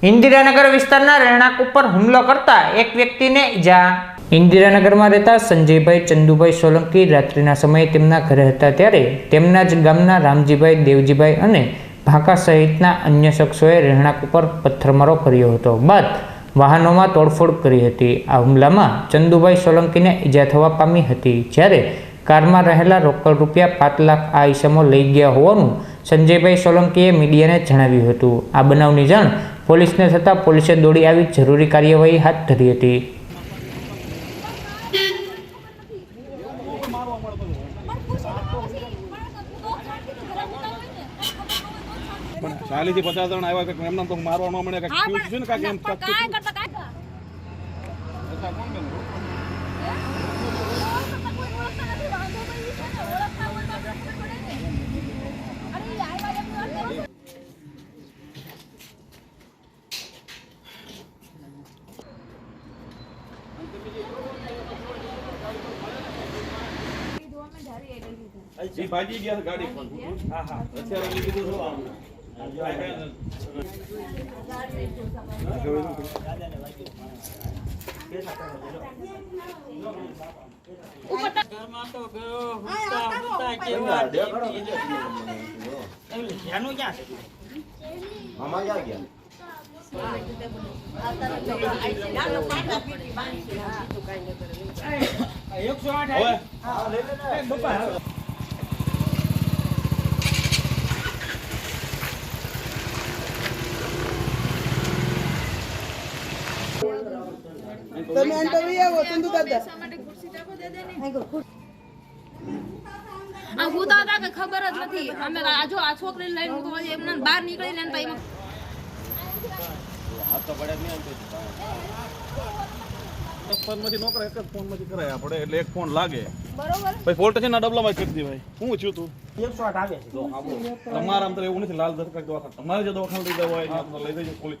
ઇન્દિરાનગર વિસ્તારના રહેણાંક ઉપર હુમલો કરતા એક વ્યક્તિને ઈજા. ઇન્દિરાનગરમાં રહેતા સંજયભાઈ ચંદુભાઈ સોલંકી રાત્રિના સમયે તેમના ઘરે હતા ત્યારે તેમના જ ગામના રામજીભાઈ, દેવજીભાઈ અને ભાકા સહિતના અન્ય શખ્સોએ રહેણાંક ઉપર પથ્થરમારો કર્યો હતો. બાદ વાહનોમાં તોડફોડ કરી હતી. આ હુમલામાં ચંદુભાઈ સોલંકીને ઈજા થવા પામી હતી, જ્યારે કારમાં રહેલા રોકડ રૂપિયા પાંચ લાખ આ ઈસમો લઈ ગયા હોવાનું સંજયભાઈ સોલંકીએ મીડિયાને જણાવ્યું હતું. આ બનાવની જાણ પોલીસને થતાં પોલીસે દોડી આવી જરૂરી કાર્યવાહી હાથ ધરી હતી. પણ ચાલીસથી પચાસ જણ આવ્યા કે એમના તો મારવા ન મળે હા, છે ને કાંઈક એમ કાંઈક કોણ બેન? ઓળખતા કોઈ ઓળખતા નથી, વાંધો તો ઈ છે ને, ઓળખતા હોય તો ખબર પડે ને. અરે ઈ આવ્યા એમની વાત કરો છો. ઈ ભાગી ગયા ગાડી પર. હા હા. અત્યારે લઈ લીધું છે મામા ક્યાં ગયા હવે તમે અંતરી આવો ચંદુ દાદા. આ હું દાદા કે ખબર જ નથી. અમે આ જો આ છોકરી લઈને હું તો એમને બહાર નીકળી ને તો એમાં ફોનમાંથી નો કરે એક જ ફોનમાંથી કરાય આપણે એટલે એક ફોન લાગે. બરોબર. ભાઈ ફોલ્ટ છે ને ડબલામાં કરી દી ભાઈ. હું છું તું. તમારા આમ તો એવું નથી લાલ ધરકા દવાખાના તમારે જે દવાખાના લઈ જવા હોય લઈ જજો પોલીસ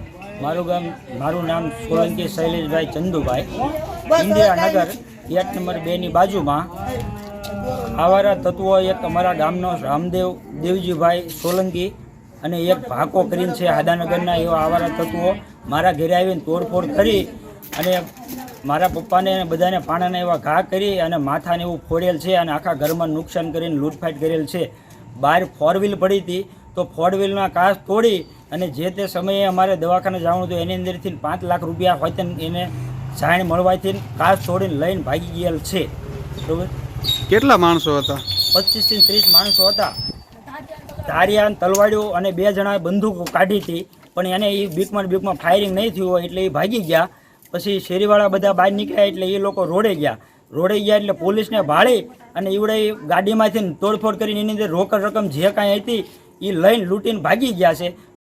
મારું ગામ મારું નામ સોલંકી શૈલેષભાઈ ચંદુભાઈ. ઇન્દિરાનગર ગેટ નંબર બેની બાજુમાં. આવારા તત્વો એક અમારા ગામનો રામદેવ દેવજીભાઈ સોલંકી અને એક ભાકો કરીને છે હાદાનગરના એવા આવારા તત્વો. મારા ઘરે આવીને તોડફોડ કરી અને મારા પપ્પાને અને બધાને પાણાને એવા ઘા કરી અને માથાને એવું ફોડેલ છે અને આખા ઘરમાં નુકસાન કરીને લૂંટફાટ કરેલ છે. બહાર ફોર વ્હીલ પડી હતી તો ફોર વ્હીલના કાચ તોડી અને જે તે સમયે અમારે દવાખાને જવાનું હતું એની અંદરથી પાંચ લાખ રૂપિયા હોય તો એને જાણ મળવાથી કાર છોડીને લઈને ભાગી ગયેલ છે. બરોબર? કેટલા માણસો હતા? પચીસથી ત્રીસ માણસો હતા. ધારિયા તલવાડિયો અને બે જણાએ બંદૂકો કાઢી હતી પણ એને એ બીકમાં બીકમાં ફાયરિંગ નહીં થયું હોય એટલે એ ભાગી ગયા. પછી શેરીવાળા બધા બહાર નીકળ્યા એટલે એ લોકો રોડે ગયા. રોડે ગયા એટલે પોલીસને ભાળી અને એવડે ગાડીમાંથી તોડફોડ કરીને એની અંદર રોકડ રકમ જે કાંઈ હતી એ લઈને લૂંટીને ભાગી ગયા છે.